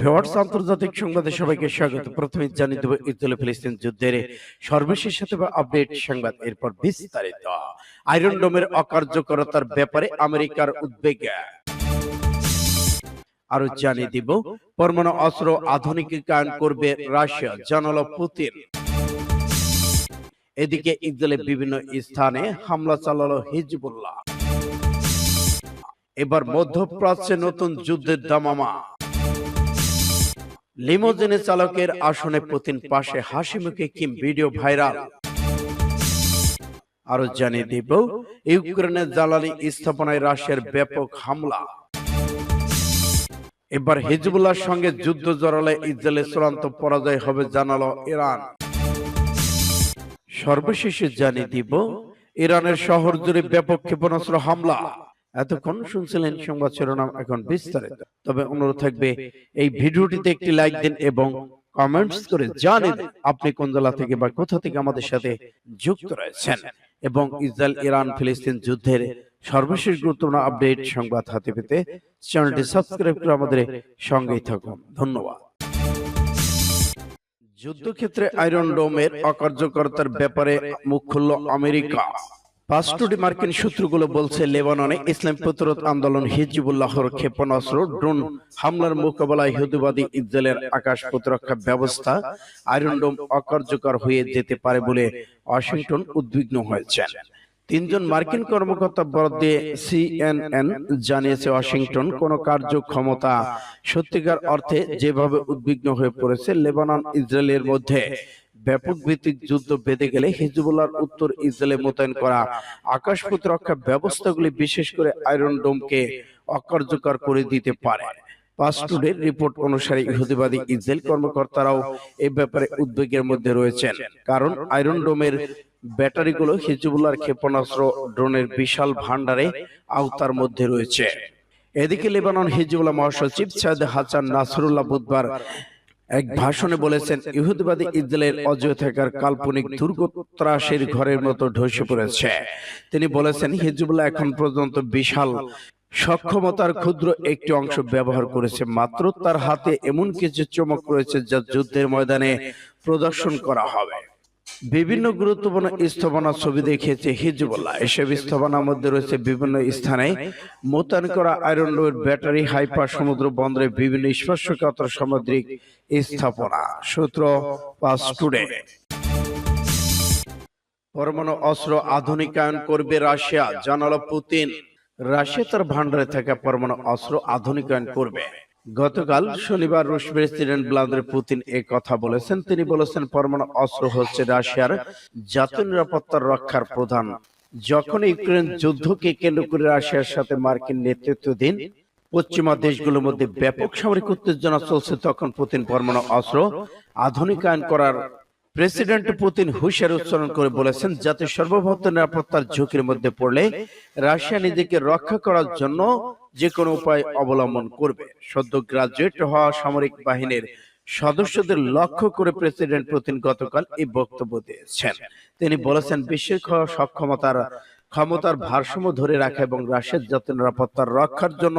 Viewers, আন্তর্জাতিক সংবাদে সবাইকে স্বাগত। প্রথমে জানিয়ে দেব ফিলিস্তিন যুদ্ধের সর্বশেষ আপডেট সংবাদ। এরপর বিস্তারিত। আয়রন ডোমের অকার্যকরতার ব্যাপারে আমেরিকার উদ্বেগ। আরও জানিয়ে দিব, পরমাণু অস্ত্র আধুনিকীকরণ করবে রাশিয়া, জানালো পুতিন। এদিকে ইসরায়েলের বিভিন্ন স্থানে হামলা চালালো হিজবুল্লাহ। এবার মধ্যপ্রাচ্যে নতুন যুদ্ধের দামামা। লিমোজিনে চালকের আসনে পুতিন পাশে হাসি মুখে কিম ভিডিও ভাইরাল। আরও জানিয়ে দিব ইউক্রেনের জ্বালানি স্থাপনায় রাশিয়ার ব্যাপক হামলা। এবার হিজবুল্লাহর সঙ্গে যুদ্ধ জড়ালে ইসরায়েলের চূড়ান্ত পরাজয় হবে জানালো ইরান। সর্বশেষে জানিয়ে দিব ইরানের শহর জুড়ে ব্যাপক ক্ষেপণাস্ত্র হামলা। এতক্ষণ শুনছিলেন সংবাদ শিরোনাম এখন বিস্তারিত। তবে অনুরোধ থাকবে এই ভিডিওটিতে একটি লাইক দিন এবং কমেন্টস করে জানিয়ে দিন আপনি কোন জেলা থেকে বা কোথা থেকে আমাদের সাথে যুক্ত রয়েছেন এবং ইসরায়েল ইরান ফিলিস্তিন যুদ্ধের সর্বশেষ গুরুত্বপূর্ণ আপডেট সংবাদ হাতে পেতে চ্যানেলটি সাবস্ক্রাইব করে আমাদের সঙ্গেই থাকুন। ধন্যবাদ। যুদ্ধক্ষেত্রে আয়রন ডোমের অকার্যকরতার ব্যাপারে মুখ খুলল আমেরিকা। পাঁচটি মার্কিন সূত্রগুলো বলছে লেবাননে ইসলাম প্রতিরোধ আন্দোলন হিজবুল্লাহর ক্ষেপণাস্ত্র ড্রোন হামলার মোকাবেলায় ইহুদিবাদী ইসরায়েলের আকাশ প্রতিরক্ষা ব্যবস্থা আয়রন ডোম অকার্যকর হয়ে যেতে পারে বলে ওয়াশিংটন উদ্বিগ্ন হয়েছে। তিনজন মার্কিন কর্মকর্তা বরাদ দিয়ে সিএনএন জানিয়েছে ওয়াশিংটন কোন কার্যক্ষমতা সত্যিকার অর্থে যেভাবে উদ্বিগ্ন হয়ে পড়েছে লেবানন ইসরায়েলের মধ্যে। ব্যাপক ভিত্তিক যুদ্ধ বেঁধে গেলে হিজবুল্লাহর উত্তর ইসরায়েলে মোতায়েন করা, আকাশ প্রতিরক্ষা ব্যবস্থাগুলি বিশেষ করে আয়রন ডোমকে অকার্যকর করে দিতে পারে। পাসটুডের রিপোর্ট অনুসারে ইহুদিবাদী ইসরায়েল কর্মকর্তারাও এই ব্যাপারে উদ্বেগের মধ্যে রয়েছেন। কারণ আয়রন ডোমের ব্যাটারিগুলো হিজবুল্লাহর ক্ষেপণাস্ত্র, ড্রোনের বিশাল ভান্ডারে আওতার মধ্যে রয়েছে। এদিকে লেবানন হিজবুল্লাহ মহাসচিব সাইদ হাসান নাসরুল্লাহ বুধবার এক ভাষণে বলেছেন ইহুদবাদী ইসরায়েলের অজয় থাকার কাল্পনিক দুর্গত্রাসের ঘরের মতো ঢসে পড়েছে। তিনি বলেছেন হিজবুল্লাহ এখন পর্যন্ত বিশাল সক্ষমতার ক্ষুদ্র একটি অংশ ব্যবহার করেছে। মাত্র তার হাতে এমন কিছু চমক রয়েছে যা যুদ্ধের ময়দানে প্রদর্শন করা হবে। বিভিন্ন গুরুত্বপূর্ণ স্থাপনা ছবি দেখিয়েছে হিজবুল্লাহ। এসব স্থাপনার মধ্যে রয়েছে বিভিন্ন স্থানে মোতায়েন করা আয়রন রোড ব্যাটারি হাইপার সমুদ্র বন্দরে বিভিন্ন স্পর্শকাতর সামুদ্রিক স্থাপনা। সূত্র পাস টুডে পরমাণু অস্ত্র আধুনিকায়ন করবে রাশিয়া। জানালো পুতিন। রাশিয়া তার ভান্ডারে থাকা পরমাণু অস্ত্র আধুনিকায়ন করবে। গতকাল শনিবার রুশ প্রেসিডেন্ট ভ্লাদিমির পুতিন এ কথা বলেছেন। তিনি বলেছেন, পরমাণু অস্ত্র হচ্ছে রাশিয়ার জাতীয় নিরাপত্তার রক্ষার প্রধান। যখন ইউক্রেন যুদ্ধকে কেন্দ্র করে রাশিয়ার সাথে মার্কিন নেতৃত্বাধীন পশ্চিমা দেশগুলোর মধ্যে ব্যাপক সামরিক উত্তেজনা চলছে, তখন পুতিন পরমাণু অস্ত্র আধুনিকায়ন করার প্রেসিডেন্ট পুতিন হুশিয়ার উচ্চারণ করে বলেছেন যাতে সর্বভৌত নিরাপত্তার ঝুঁকির মধ্যে পড়লে রাশিয়া নিজেকে রক্ষা করার জন্য যে কোনো উপায় অবলম্বন করবে। সদ্য গ্রাজুয়েট হওয়া সামরিক বাহিনীর সদস্যদের লক্ষ্য করে প্রেসিডেন্ট পুতিন গতকাল এই বক্তব্য দিয়েছেন। তিনি বলেছেন বিশ্বের সক্ষমতার ক্ষমতার ভারসাম্য ধরে রাখা এবং রাশিয়ার জাতীয় নিরাপত্তার রক্ষার জন্য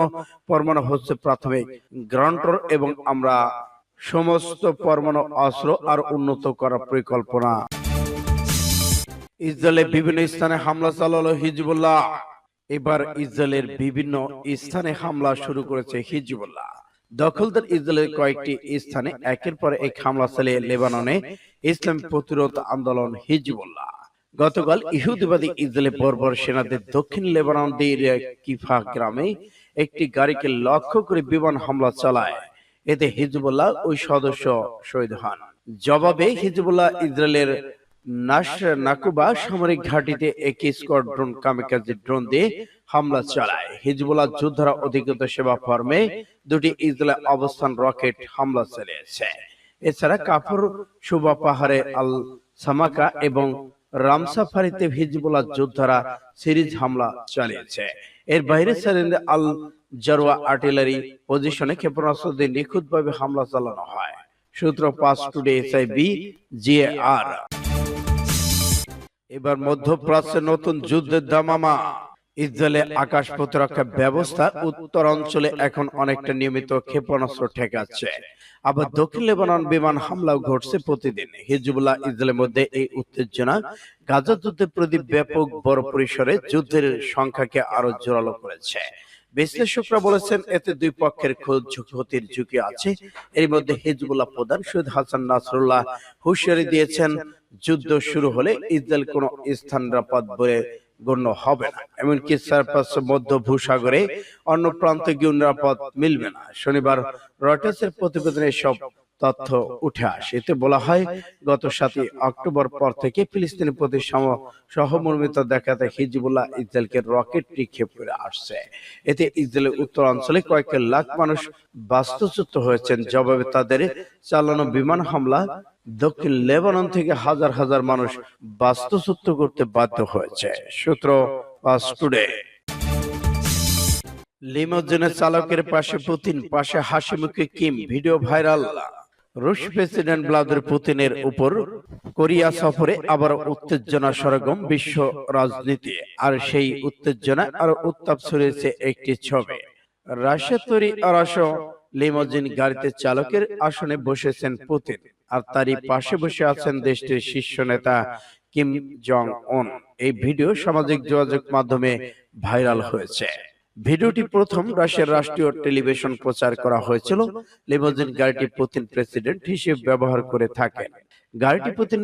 পরমাণু হচ্ছে প্রাথমিক গ্রান্টর এবং আমরা সমস্ত পরমাণু অস্ত্র আর উন্নত করার পরিকল্পনা। ইসরায়েলের বিভিন্ন স্থানে হামলা চালালো হিজবুল্লাহ। এবার ইসরায়েলের বিভিন্ন স্থানে হামলা শুরু করেছে হিজবুল্লাহ। দখলদার ইসরায়েলের কয়েকটি স্থানে একের পর এক হামলা চালিয়ে লেবাননে ইসলাম প্রতিরোধ আন্দোলন হিজবুল্লাহ। গতকাল ইহুদিবাদী ইসরায়েলের বর্বর সেনাদের দক্ষিণ লেবাননের কিফা গ্রামে একটি গাড়িকে লক্ষ্য করে বিমান হামলা চালায়। এতে হিজবুল্লাহ ওই সদস্য শহীদ হন। জবাবে হিজবুল্লাহ ইসরায়েলের নাকুবা সামরিক স্কোয়াড্রন ড্রোন দিয়ে হামলা চালায়। হিজবুল্লাহ যোদ্ধারা অধিকৃত সেবা ফর্মে দুটি ইসরায়েল অবস্থান রকেট হামলা চালিয়েছে। এছাড়া কাফর সুবা পাহাড়ে আল সামাকা এবং রামসাফারিতে হিজবুল্লাহ যোদ্ধারা সিরিজ হামলা চালিয়েছে। এর বাইরে সারিন্দে আল জারোয়া আর্টিলারি পজিশনে ক্ষেপণাস্ত্র দিয়ে নিখুঁতভাবে হামলা চালানো হয়। সূত্র পাস টুডে এসআইবি জিএআর এবার মধ্যপ্রাচ্যে নতুন যুদ্ধের দামামা। ইসরায়েলের আকাশ প্রতিরক্ষা ব্যবস্থা উত্তর অঞ্চলে এখন অনেকটা নিয়মিত ক্ষেপণাস্ত্র ঠেকাচ্ছে আবার দক্ষিণ লেবানন বিমান হামলাও ঘটছে প্রতিদিন। হিজবুল্লাহ ইসরায়েলের মধ্যে এই উত্তেজনা গাজা যুদ্ধের প্রতি ব্যাপক বড় পরিসরে যুদ্ধের সংখ্যাকে আরও জোরালো করেছে। বিশ্লেষকরা বলেছেন এতে দুই পক্ষের ক্ষতির ঝুঁকি আছে। এর মধ্যে হিজবুল্লাহ প্রধান সৈয়দ হাসান নাসরুল্লাহ হুঁশিয়ারি দিয়েছেন যুদ্ধ শুরু হলে ইসরায়েল কোনো স্থান নিরাপদ বলে গণ্য হবে না। এমনকি সার্পাস মধ্য ভূসাগরে অন্য প্রান্তে গিয়ে নিরাপদ মিলবে না। শনিবার রয়টার্সের প্রতিবেদনে সব তথ্য উঠে আসে। এতে বলা হয়, গত সাতই অক্টোবর পর থেকে ফিলিস্তিনের প্রতি সহমর্মিতা দেখাতে হিজবুল্লাহ ইসরায়েলকে রকেট নিক্ষেপ করে আসছে। এতে ইসরায়েলের উত্তর অঞ্চলে কয়েক লাখ মানুষ বাস্তুচ্যুত হয়েছেন। জবাবে তাদের চালানো বিমান হামলা দক্ষিণ লেবানন থেকে হাজার হাজার মানুষ বাস্তুচ্যুত করতে বাধ্য হয়েছে। সূত্র টুডে। লিমোজিনের চালকের পাশে পুতিন, পাশে হাসি মুখে কিম, ভিডিও ভাইরাল। রুশ প্রেসিডেন্ট ভ্লাদিমির পুতিনের উপর কোরিয়া সফরে আবার উত্তেজনা সরগম বিশ্ব রাজনীতি। আর সেই উত্তেজনা আর উত্তাপ ছড়িয়েছে একটি ছবি। রাশিয়া তৈরি আড়াশ লিমোজিন গাড়িতে চালকের আসনে বসেছেন পুতিন। আর তারই পাশে বসে আছেন দেশটির শীর্ষ নেতা কিম জং উন এই ভিডিও সামাজিক যোগাযোগ মাধ্যমে ভাইরাল হয়েছে। ভিডিওটি প্রথম রাশিয়ার রাষ্ট্রীয় টেলিভিশন প্রচার করা হয়েছিল। লিমোজিন গাড়িটি পুতিন প্রেসিডেন্ট হিসেবে ব্যবহার করে থাকেন। গাড়িটি পুতিন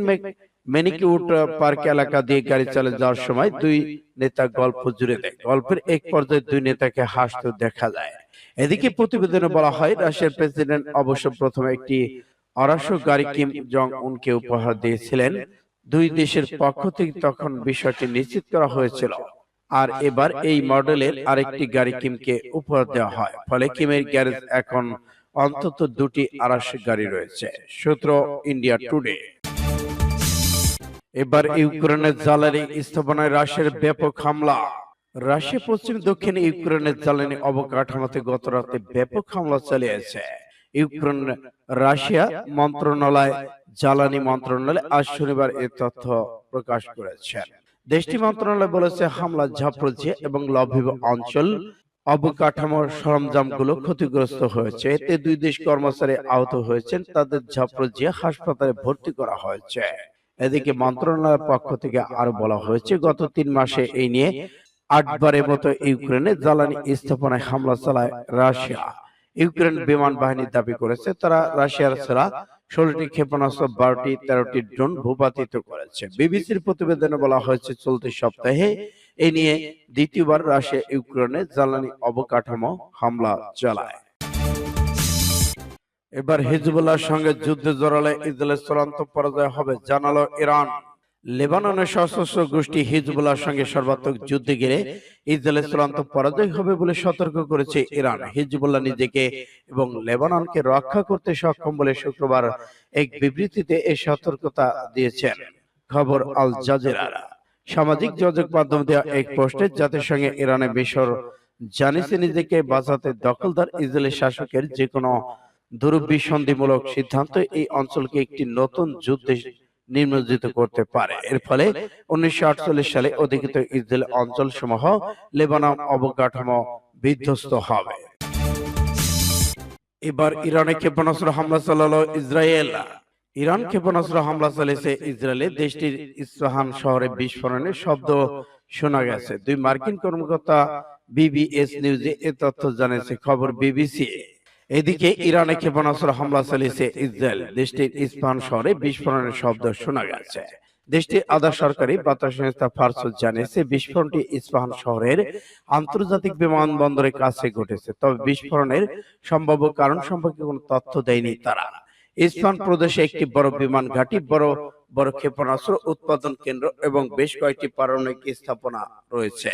মেনিকিউট পার্ক এলাকা দিয়ে গাড়ি চালিয়ে যাওয়ার সময় দুই নেতা গল্প জুড়ে দেয়। গল্পের এক পর্যায়ে দুই নেতাকে হাসতে দেখা যায়। এদিকে প্রতিবেদনে বলা হয় রাশিয়ার প্রেসিডেন্ট অবশ্য প্রথমে একটি অরাশ গাড়ি কিম জং উনকে উপহার দিয়েছিলেন। দুই দেশের পক্ষ থেকে তখন বিষয়টি নিশ্চিত করা হয়েছিল। আর এবার এই মডেলের আরেকটি গাড়ি কিমকে উপহার দেওয়া হয়। ফলে কিমের গ্যারেজ এখন অন্তত দুটি গাড়ি রয়েছে। সূত্র ইন্ডিয়া টুডে। এবার ইউক্রেনের জ্বালানি স্থাপনায় রাশিয়ার ব্যাপক হামলা। রাশিয়া পশ্চিম দক্ষিণ ইউক্রেনের জ্বালানি অবকাঠামোতে গত রাতে ব্যাপক হামলা চালিয়েছে। ইউক্রেন রাশিয়া মন্ত্রণালয়, জ্বালানি মন্ত্রণালয় আজ শনিবার এ তথ্য প্রকাশ করেছে। দেশটি মন্ত্রণালয় বলেছে, হামলা ঝাপড়ছে এবং লভিব অঞ্চল অবকাঠামোর সরঞ্জামগুলো ক্ষতিগ্রস্ত হয়েছে। এতে দুই দেশ কর্মচারী আহত হয়েছেন, তাদের ঝাপড়জিয়া হাসপাতালে ভর্তি করা হয়েছে। এদিকে মন্ত্রণালয়ের পক্ষ থেকে আরও বলা হয়েছে, গত তিন মাসে এই নিয়ে আটবারের মতো ইউক্রেনে জ্বালানি স্থাপনায় হামলা চালায় রাশিয়া। ইউক্রেন বিমান বাহিনী দাবি করেছে তারা রাশিয়ার ছাড়া ষোলোটি ক্ষেপণাস্ত্র বারোটি তেরোটি ড্রোন ভূপাতিত করেছে। বিবিসির প্রতিবেদনে বলা হয়েছে চলতি সপ্তাহে এ নিয়ে দ্বিতীয়বার রাশিয়া ইউক্রেনে জ্বালানি অবকাঠামো হামলা চালায়। এবার হিজবুল্লাহর সঙ্গে যুদ্ধে জড়ালে ইসরায়েলের চূড়ান্ত পরাজয় হবে জানালো ইরান। লেবাননের সশস্ত্র গোষ্ঠী হিজবুল্লাহর সঙ্গে সর্বাত্মক যুদ্ধে গেলে ইসরায়েলের চূড়ান্ত পরাজয় হবে বলে সতর্ক করেছে ইরান। হিজবুল্লাহ নিজেকে এবং লেবাননকে রক্ষা করতে সক্ষম বলে শুক্রবার এক বিবৃতিতে এই সতর্কতা দিয়েছেন। খবর আল জাজিরার সামাজিক যোগাযোগ মাধ্যম দেওয়া এক পোস্টে, জাতিসংঘে ইরানের বিশ্বর জানিয়েছে নিজেকে বাঁচাতে দখলদার ইসরায়েলের শাসকের যে কোনো দুরভিসন্ধিমূলক সিদ্ধান্ত এই অঞ্চলকে একটি নতুন যুদ্ধে নিমজ্জিত করতে পারে। এর ফলে উনিশশো সালে অধিকৃত ইসরায়েল অঞ্চল সমূহ লেবানন অবকাঠামো বিধ্বস্ত হবে। এবার ইরানে ক্ষেপণাস্ত্র হামলা চালালো ইসরায়েল। ইরান ক্ষেপণাস্ত্র হামলা চালিয়েছে ইসরায়েলে। দেশটির ইসফাহান শহরে বিস্ফোরণের শব্দ শোনা গেছে। দুই মার্কিন কর্মকর্তা বিবিএস নিউজে এ তথ্য জানিয়েছে খবর বিবিসি। এদিকে ইরানে ক্ষেপণাস্ত্র হামলা চালিয়েছে ইসরায়েল। দেশটির ইস্পাহান শহরে বিস্ফোরণের শব্দ শোনা গেছে। দেশটির আধা সরকারি বার্তা সংস্থা ফারসুল জানিয়েছে বিস্ফোরণটি ইস্পাহান শহরের আন্তর্জাতিক বিমানবন্দরের কাছে ঘটেছে। তবে বিস্ফোরণের সম্ভাব্য কারণ সম্পর্কে কোনো তথ্য দেয়নি তারা। ইস্পাহান প্রদেশে একটি বড় বিমান ঘাঁটি বড় বড় ক্ষেপণাস্ত্র উৎপাদন কেন্দ্র এবং বেশ কয়েকটি পারমাণবিক স্থাপনা রয়েছে।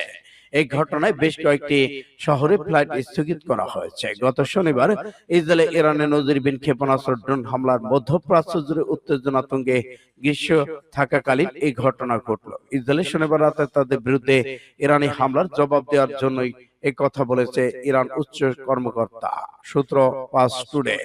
এই ঘটনায় বেশ কয়েকটি শহরে ফ্লাইট স্থগিত করা হয়েছে। গত শনিবার ইসরায়েলে ইরানের নজিরবিন ক্ষেপণাস্ত্র ড্রোন হামলার মধ্যপ্রাচ্য জুড়ে উত্তেজনা তুঙ্গে গ্রীষ্ম থাকাকালীন এই ঘটনা ঘটল। ইসরায়েল শনিবার রাতে তাদের বিরুদ্ধে ইরানি হামলার জবাব দেওয়ার জন্যই এই কথা বলেছে ইরান উচ্চ কর্মকর্তা। সূত্র পাস টুডে।